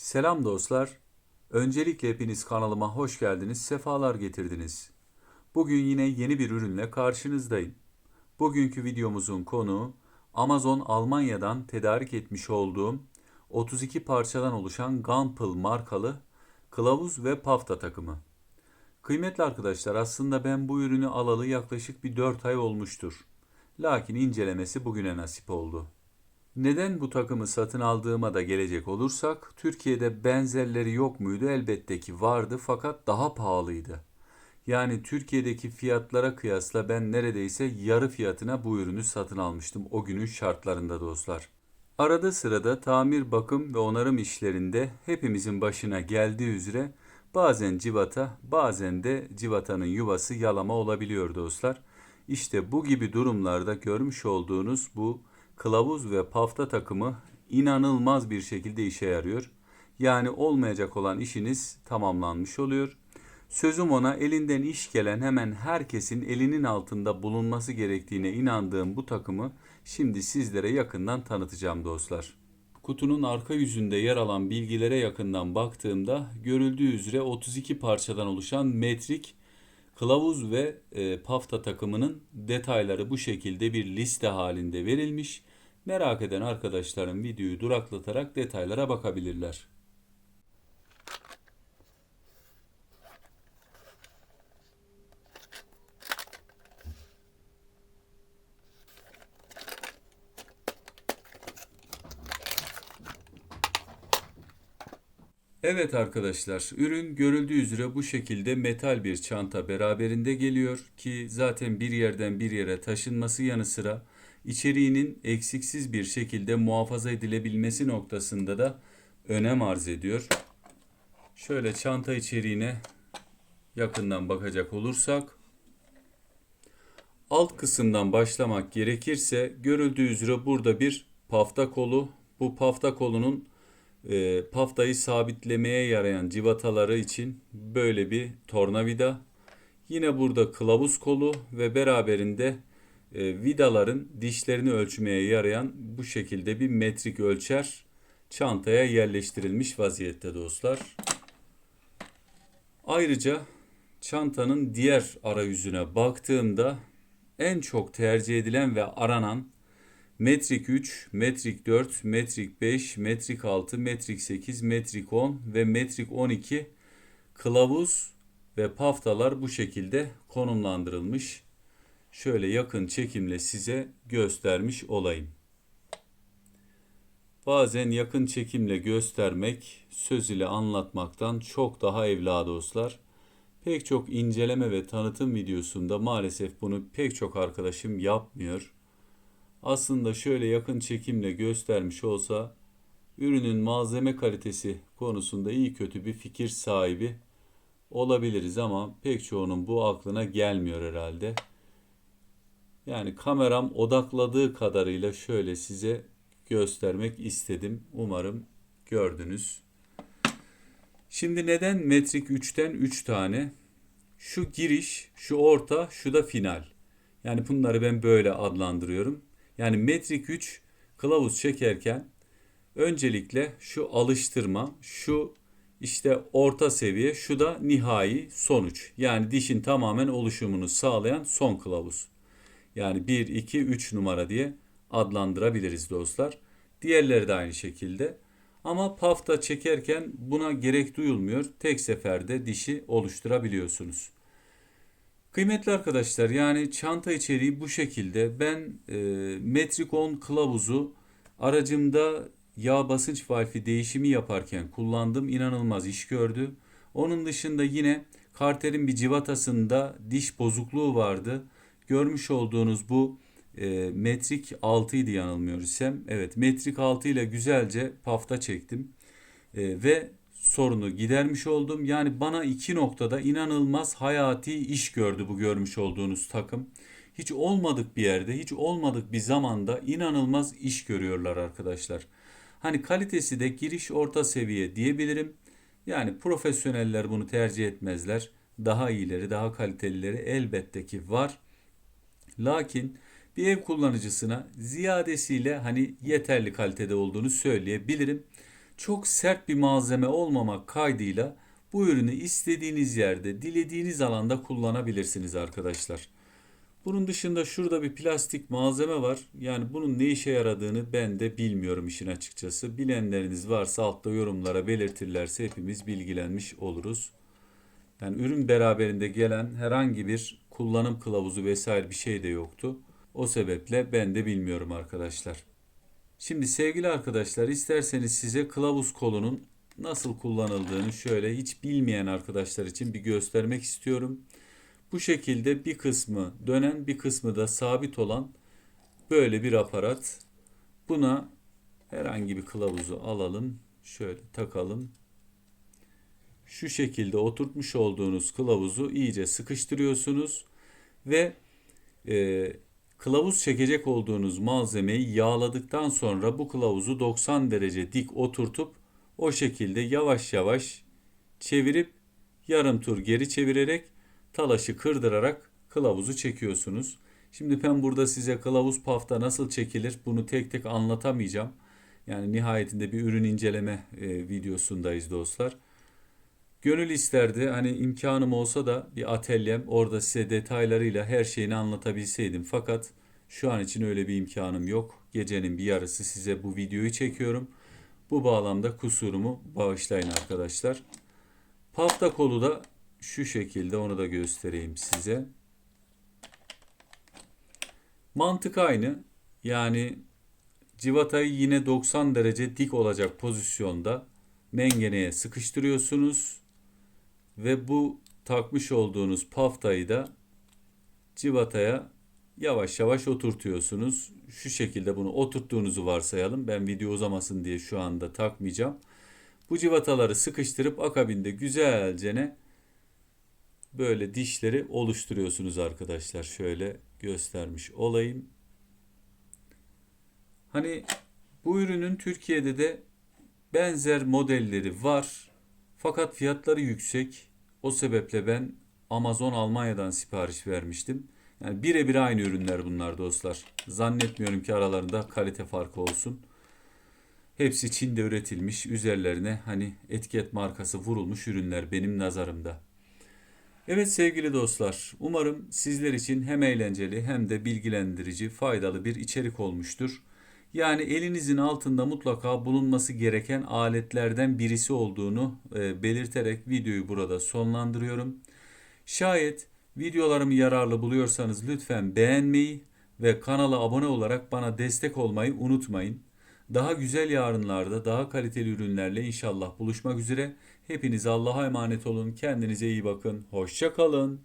Selam dostlar. Öncelikle hepiniz kanalıma hoş geldiniz, sefalar getirdiniz. Bugün yine yeni bir ürünle karşınızdayım. Bugünkü videomuzun konuğu Amazon Almanya'dan tedarik etmiş olduğum 32 parçadan oluşan Gunpil markalı kılavuz ve pafta takımı. Kıymetli arkadaşlar aslında ben bu ürünü alalı yaklaşık bir 4 ay olmuştur. Lakin incelemesi bugüne nasip oldu. Neden bu takımı satın aldığıma da gelecek olursak, Türkiye'de benzerleri yok muydu? Elbette ki vardı fakat daha pahalıydı. Yani Türkiye'deki fiyatlara kıyasla ben neredeyse yarı fiyatına bu ürünü satın almıştım o günün şartlarında dostlar. Arada sırada tamir, bakım ve onarım işlerinde hepimizin başına geldiği üzere bazen civata, bazen de civatanın yuvası yalama olabiliyor dostlar. İşte bu gibi durumlarda görmüş olduğunuz bu kılavuz ve pafta takımı inanılmaz bir şekilde işe yarıyor. Yani olmayacak olan işiniz tamamlanmış oluyor. Sözüm ona elinden iş gelen hemen herkesin elinin altında bulunması gerektiğine inandığım bu takımı şimdi sizlere yakından tanıtacağım dostlar. Kutunun arka yüzünde yer alan bilgilere yakından baktığımda görüldüğü üzere 32 parçadan oluşan metrik kılavuz ve e, pafta takımının detayları bu şekilde bir liste halinde verilmiş. Merak eden arkadaşlarım videoyu duraklatarak detaylara bakabilirler. Evet arkadaşlar, ürün görüldüğü üzere bu şekilde metal bir çanta beraberinde geliyor ki zaten bir yerden bir yere taşınması yanı sıra içeriğinin eksiksiz bir şekilde muhafaza edilebilmesi noktasında da önem arz ediyor. Şöyle çanta içeriğine yakından bakacak olursak alt kısımdan başlamak gerekirse görüldüğü üzere burada bir pafta kolu. Bu pafta kolunun e, paftayı sabitlemeye yarayan civataları için böyle bir tornavida. Yine burada kılavuz kolu ve beraberinde e, vidaların dişlerini ölçmeye yarayan bu şekilde bir metrik ölçer çantaya yerleştirilmiş vaziyette dostlar. Ayrıca çantanın diğer arayüzüne baktığımda en çok tercih edilen ve aranan metrik 3, metrik 4, metrik 5, metrik 6, metrik 8, metrik 10 ve metrik 12 kılavuz ve paftalar bu şekilde konumlandırılmış. Şöyle yakın çekimle size göstermiş olayım. Bazen yakın çekimle göstermek söz ile anlatmaktan çok daha evla dostlar. Pek çok inceleme ve tanıtım videosunda maalesef bunu pek çok arkadaşım yapmıyor. Aslında şöyle yakın çekimle göstermiş olsa ürünün malzeme kalitesi konusunda iyi kötü bir fikir sahibi olabiliriz ama pek çoğunun bu aklına gelmiyor herhalde. Yani kameram odakladığı kadarıyla şöyle size göstermek istedim. Umarım gördünüz. Şimdi neden metrik 3'ten 3 tane? Şu giriş, şu orta, şu da final. Yani bunları ben böyle adlandırıyorum. Yani metrik 3 kılavuz çekerken öncelikle şu alıştırma, şu işte orta seviye, şu da nihai sonuç. Yani dişin tamamen oluşumunu sağlayan son kılavuz. Yani 1, 2, 3 numara diye adlandırabiliriz dostlar. Diğerleri de aynı şekilde. Ama pafta çekerken buna gerek duyulmuyor. Tek seferde dişi oluşturabiliyorsunuz. Kıymetli arkadaşlar yani çanta içeriği bu şekilde. Ben e, Metrikon kılavuzu aracımda yağ basınç valfi değişimi yaparken kullandım. İnanılmaz iş gördü. Onun dışında yine karterin bir civatasında diş bozukluğu vardı. Görmüş olduğunuz bu e, metrik 6 idi yanılmıyorsam. Evet metrik 6 ile güzelce pafta çektim. E, ve sorunu gidermiş oldum. Yani bana iki noktada inanılmaz hayati iş gördü bu görmüş olduğunuz takım. Hiç olmadık bir yerde, hiç olmadık bir zamanda inanılmaz iş görüyorlar arkadaşlar. Hani kalitesi de giriş orta seviye diyebilirim. Yani profesyoneller bunu tercih etmezler. Daha iyileri, daha kalitelileri elbette ki var. Lakin bir ev kullanıcısına ziyadesiyle hani yeterli kalitede olduğunu söyleyebilirim. çok sert bir malzeme olmamak kaydıyla bu ürünü istediğiniz yerde, dilediğiniz alanda kullanabilirsiniz arkadaşlar. Bunun dışında şurada bir plastik malzeme var. Yani bunun ne işe yaradığını ben de bilmiyorum işin açıkçası. Bilenleriniz varsa altta yorumlara belirtirlerse hepimiz bilgilenmiş oluruz. Yani ürün beraberinde gelen herhangi bir kullanım kılavuzu vesaire bir şey de yoktu. O sebeple ben de bilmiyorum arkadaşlar. Şimdi sevgili arkadaşlar isterseniz size kılavuz kolunun nasıl kullanıldığını şöyle hiç bilmeyen arkadaşlar için bir göstermek istiyorum. Bu şekilde bir kısmı dönen bir kısmı da sabit olan böyle bir aparat. Buna herhangi bir kılavuzu alalım. Şöyle takalım. Şu şekilde oturtmuş olduğunuz kılavuzu iyice sıkıştırıyorsunuz ve e, kılavuz çekecek olduğunuz malzemeyi yağladıktan sonra bu kılavuzu 90 derece dik oturtup o şekilde yavaş yavaş çevirip yarım tur geri çevirerek talaşı kırdırarak kılavuzu çekiyorsunuz. Şimdi ben burada size kılavuz pafta nasıl çekilir bunu tek tek anlatamayacağım. Yani nihayetinde bir ürün inceleme e, videosundayız dostlar. Gönül isterdi hani imkanım olsa da bir atölyem orada size detaylarıyla her şeyini anlatabilseydim. Fakat şu an için öyle bir imkanım yok. Gecenin bir yarısı size bu videoyu çekiyorum. Bu bağlamda kusurumu bağışlayın arkadaşlar. Pafta kolu da şu şekilde onu da göstereyim size. Mantık aynı. Yani civatayı yine 90 derece dik olacak pozisyonda mengeneye sıkıştırıyorsunuz ve bu takmış olduğunuz paftayı da civataya yavaş yavaş oturtuyorsunuz. Şu şekilde bunu oturttuğunuzu varsayalım. Ben video uzamasın diye şu anda takmayacağım. Bu civataları sıkıştırıp akabinde güzelce böyle dişleri oluşturuyorsunuz arkadaşlar. Şöyle göstermiş olayım. Hani bu ürünün Türkiye'de de benzer modelleri var. Fakat fiyatları yüksek. O sebeple ben Amazon Almanya'dan sipariş vermiştim. Yani birebir aynı ürünler bunlar dostlar. Zannetmiyorum ki aralarında kalite farkı olsun. Hepsi Çin'de üretilmiş. Üzerlerine hani etiket markası vurulmuş ürünler benim nazarımda. Evet sevgili dostlar, umarım sizler için hem eğlenceli hem de bilgilendirici, faydalı bir içerik olmuştur. Yani elinizin altında mutlaka bulunması gereken aletlerden birisi olduğunu e, belirterek videoyu burada sonlandırıyorum. Şayet videolarımı yararlı buluyorsanız lütfen beğenmeyi ve kanala abone olarak bana destek olmayı unutmayın. Daha güzel yarınlarda daha kaliteli ürünlerle inşallah buluşmak üzere. Hepiniz Allah'a emanet olun. Kendinize iyi bakın. Hoşça kalın.